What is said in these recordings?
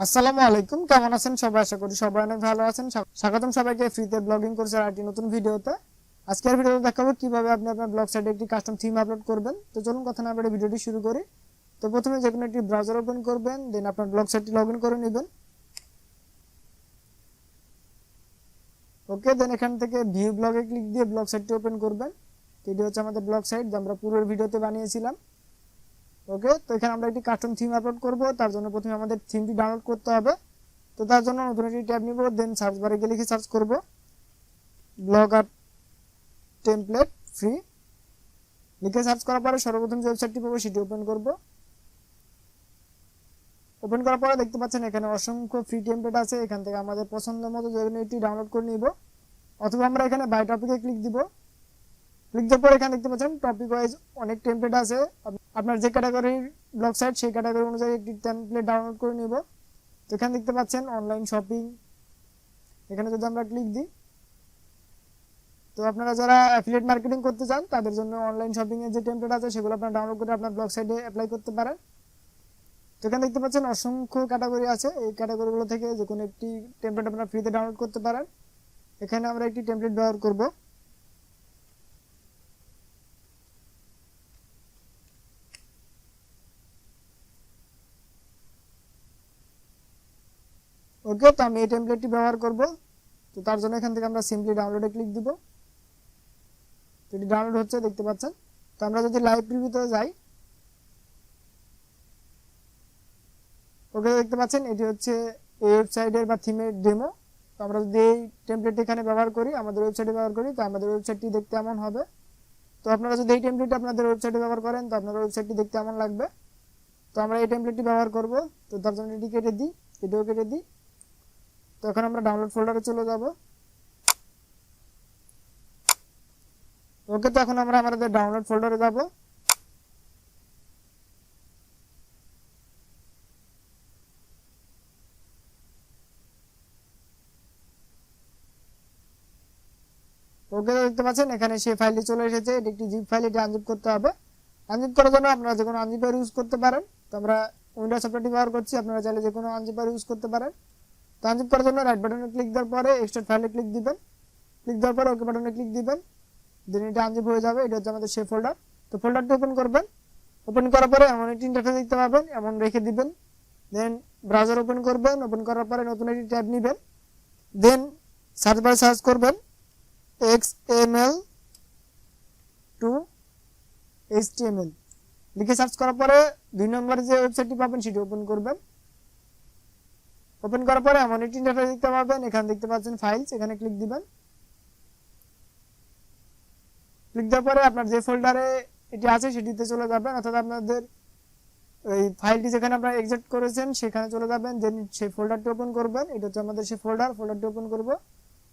আসসালামু আলাইকুম, কেমন আছেন সবাই? আশা করি সবাই অনেক ভালো আছেন। স্বাগতম সবাইকে ফ্রিতে ব্লগিং করছে আর একটি নতুন ভিডিওতে। আজকের ভিডিওতে দেখাবো কীভাবে আপনি আপনার ব্লগ সাইটে একটি কাস্টম থিম আপলোড করবেন। তো চলুন কথা না বলে ভিডিওটি শুরু করি। তো প্রথমে যে কোনো একটি ব্রাউজার ওপেন করবেন, দেন আপনার ব্লগ সাইটটি লগ ইন করে নেবেন। ওকে, দেন এখান থেকে ভিউ ব্লগে ক্লিক দিয়ে ব্লগ সাইটটি ওপেন করবেন। এটি হচ্ছে আমাদের ব্লগ সাইট, যা আমরা পূর্বের ভিডিওতে বানিয়েছিলাম। ওকে? তো এখানে আমরা একটি কাস্টম থিম আপলোড করব। তার জন্য প্রথমে আমাদের থিমটি ডাউনলোড করতে হবে। তো তার জন্য নতুন একটি ট্যাব নিব দেন সার্চ বারে গিয়ে লিখে সার্চ করব। ব্লগার টেমপ্লেট ফ্রি লিখে সার্চ করার পরে সর্বপ্রথম যে ওয়েবসাইটটি পাবো, সেটি ওপেন করব। ওপেন করার পরে দেখতে পাচ্ছেন এখানে অসংখ্য ফ্রি টেমপ্লেট আছে। এখান থেকে আমাদের পছন্দ মতো যে একটি ডাউনলোড করে নিব। অথবা আমরা এখানে বাই টপিকে ক্লিক দিব। দেওয়ার পর, এখানে দেখতে পাচ্ছেন টপিক ওয়াইজ অনেক টেমপ্লেট আছে। আপ- আপনার যে ক্যাটাগরির ব্লগ সাইট সেই ক্যাটাগরি অনুযায়ী একটি টেমপ্লেট ডাউনলোড করে নিব। তো এখানে দেখতে পাচ্ছেন অনলাইন শপিং এখানে যদি আমরা ক্লিক দিই, তো আপনারা যারা অ্যাফিলিয়েট মার্কেটিং করতে চান, তাদের জন্য অনলাইন শপিং এর যে টেমপ্লেট আছে, সেগুলো আপনারা ডাউনলোড করে আপনার ব্লগ সাইটে অ্যাপ্লাই করতে পারেন। তো এখানে দেখতে পাচ্ছেন, অসংখ্য ক্যাটাগরি আছে। এই ক্যাটাগরিগুলো থেকে যে কোনো একটি টেমপ্লেট আপনারা ফ্রিতে ডাউনলোড করতে পারেন। এখানে আমরা একটি টেমপ্লেট ব্যবহার করব। ওকে তো আমি এই টেমপ্লেটটি ব্যবহার করব। তো তার জন্য এখান থেকে আমরা সিম্পলি ডাউনলোডে ক্লিক দিব। তো এটি ডাউনলোড হচ্ছে, দেখতে পাচ্ছেন? তো আমরা যদি লাইভ প্রিভিউতে যাই, ওকে দেখতে পাচ্ছেন, এটি হচ্ছে এই ওয়েবসাইটের বা থিমের ডেমো তো আমরা যদি এই টেমপ্লেট এখানে ব্যবহার করি, আমাদের ওয়েবসাইটে ব্যবহার করি, তো আমাদের ওয়েবসাইটটি দেখতে এমন হবে। তো আপনারা যদি এই টেমপ্লেটটি আপনাদের ওয়েবসাইটে ব্যবহার করেন, তো আপনার ওয়েবসাইটটি দেখতে এমন লাগবে। তো আমরা এই টেমপ্লেটটি ব্যবহার করব। তো তার জন্য এটি কেটে দিই, এটিও কেটে দিই। তো এখন আমরা ডাউনলোড ফোল্ডারে চলে যাব। ওকে, তো এখন আমরা আমাদের ডাউনলোড ফোল্ডারে যাব। ওকে দেখতে পাচ্ছেন, এখানে সেই ফাইলটি চলে এসেছে। এটি একটি জিপ ফাইল এটি আনজিপ করতে হবে। আনজিপ করার জন্য আপনারা যে কোনো আনজিপার ইউজ করতে পারেন। তো আমরা উইন্ডোজ সফটওয়্যারটি ব্যবহার করছি। আপনারা চাইলে যে কোনো আনজিপার ইউজ করতে পারেন। আনজিপ করার জন্য রাইট বাটনে ক্লিক দেওয়ার পরে এক্সট্রা ফাইলে ক্লিক দিবেন। ক্লিক দেওয়ার পরে ওকে বাটনে ক্লিক দিবেন। দেন এটা আনজিপ হয়ে যাবে, এটা হচ্ছে আমাদের সেই ফোল্ডার তো ফোল্ডারটি ওপেন করবেন। ওপেন করার পরে এমন একটি ইন্টারফেস দেখতে পাবেন, এমন রেখে দিবেন। দেন ব্রাউজার ওপেন করবেন ওপেন করার পরে নতুন একটি ট্যাব নেবেন। দেন সার্চ বারে সার্চ করবেন X M L to H T M L লিখে সার্চ করার পরে দুই নম্বরে যে ওয়েবসাইটটি পাবেন, সেটি ওপেন করবেন। ওপেন করার পরে এমন একটি ইন্টারফেস দেখতে পাবেন। এখানে দেখতে পাচ্ছেন ফাইলস এখানে ক্লিক দিবেন। ক্লিক দেওয়ার পরে আপনার যে ফোল্ডারে এটি আছে, সেটিতে চলে যাবেন। অর্থাৎ আপনাদের এই ফাইলটি যেখানে আপনারা এক্সেক্ট করেছেন, সেখানে চলে যাবেন। দেন সেই ফোল্ডারটি ওপেন করবেন। এটা হচ্ছে আমাদের সেই ফোল্ডার ফোল্ডারটি ওপেন করব।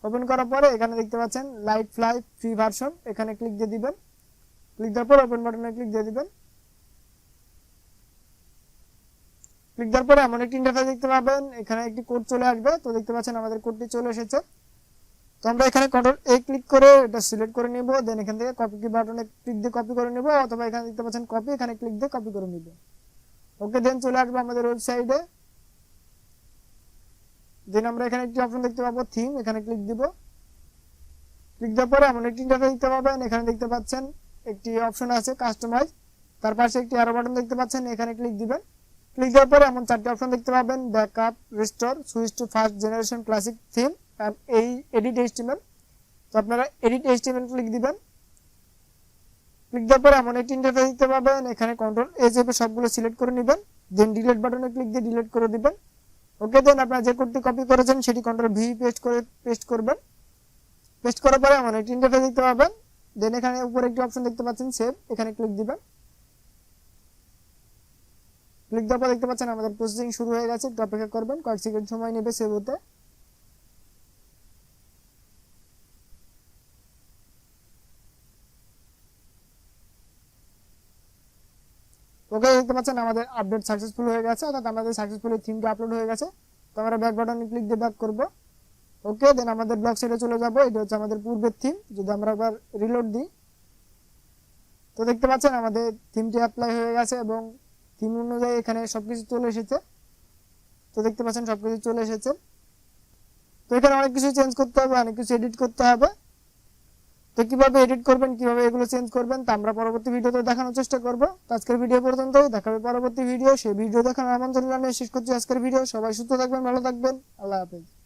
ওপেন করার পরে এখানে দেখতে পাচ্ছেন লাইট ফ্লাই ফ্রি ভার্সন এখানে ক্লিক দিয়ে দিবেন। ক্লিক দেওয়ার পর ওপেন বাটনে ক্লিক দিয়ে দিবেন। ক্লিক দেওয়ার পরে এমন একটি ইন্টারফেস দেখতে পাবেন। এখানে একটি কোড চলে আসবে। তো দেখতে পাচ্ছেন আমাদের কোডটি চলে এসেছে। তো আমরা এখানে কন্ট্রোল এ ক্লিক করে এটা সিলেক্ট করে নিব। দেন এখান থেকে কপি কি বাটনে ক্লিক দিয়ে কপি করে নিব। অথবা এখানে দেখতে পাচ্ছেন কপি এখানে ক্লিক দিয়ে কপি করে নিব। ওকে দেন চলে আসবে আমাদের ওয়েবসাইটে দেন আমরা এখানে একটি অপশন দেখতে পাবো থিম এখানে ক্লিক দিব। ক্লিক দেওয়ার পরে এমন একটি ইন্টারফেস দেখতে পাবেন। এখানে দেখতে পাচ্ছেন একটি অপশন আছে কাস্টমাইজ তার পাশে একটি আরও বাটন দেখতে পাচ্ছেন। এখানে ক্লিক দিবেন। ক্লিক দেওয়ার পরে এমন চারটি অপশন দেখতে পাবেন, backup, restore, switch to first generation classic theme, আর এই এডিট এইচটিএমএল। তো আপনারা এডিট এইচটিএমএল ক্লিক দিবেন। ক্লিক দেওয়ার পরে এমন একটি ইন্টারফেস দেখতে পাবেন, এখানে কন্ট্রোল এ চেপে সবগুলো সিলেক্ট করে নেবেন দেন ডিলিট বাটনে ক্লিক দিয়ে ডিলিট করে দিবেন। ওকে দেন আপনারা যে কোডটি কপি করেছেন, সেটি কন্ট্রোল ভি পেস্ট করে পেস্ট করবেন। পেস্ট করার পরে এমন একটি ইন্টারফেস দেখতে পাবেন দেন এখানে উপরে একটি অপশন দেখতে পাচ্ছেন সেভ এখানে ক্লিক দিবেন। ক্লিক দেওয়ার পর দেখতে পাচ্ছেন আমাদের প্রসেসিং শুরু হয়ে গেছে। একটু অপেক্ষা করবেন, কয়েক সেকেন্ড সময় নেবে সেভ হতে। ওকে দেখতে পাচ্ছেন আমাদের আপডেট সাকসেসফুল হয়ে গেছে, অর্থাৎ আমাদের সাকসেসফুলি থিমটা আপলোড হয়ে গেছে। তো আমরা ব্যাক বাটনে ক্লিক দিয়ে ব্যাক করব। ওকে দেন আমাদের ব্লগ সাইটে চলে যাব, এটা হচ্ছে আমাদের পূর্বের থিম যদি আমরা একবার রিলোড দিই। তো দেখতে পাচ্ছেন আমাদের থিমটি অ্যাপ্লাই হয়ে গেছে এবং থিম অনুযায়ী এখানে সবকিছু চলে এসেছে। তো দেখতে পাচ্ছেন সবকিছু চলে এসেছে। তো এখানে অনেক কিছু চেঞ্জ করতে হবে, অনেক কিছু এডিট করতে হবে। তো কীভাবে এডিট করবেন, কীভাবে এগুলো চেঞ্জ করবেন, তা আমরা পরবর্তী ভিডিওতে দেখানোর চেষ্টা করব। আজকের ভিডিও পর্যন্ত দেখাবে পরবর্তী ভিডিও সেই ভিডিও দেখানোর আমন্ত্রণ জানিয়ে শেষ করছি আজকের ভিডিও সবাই সুস্থ থাকবেন, ভালো থাকবেন। আল্লাহ হাফেজ।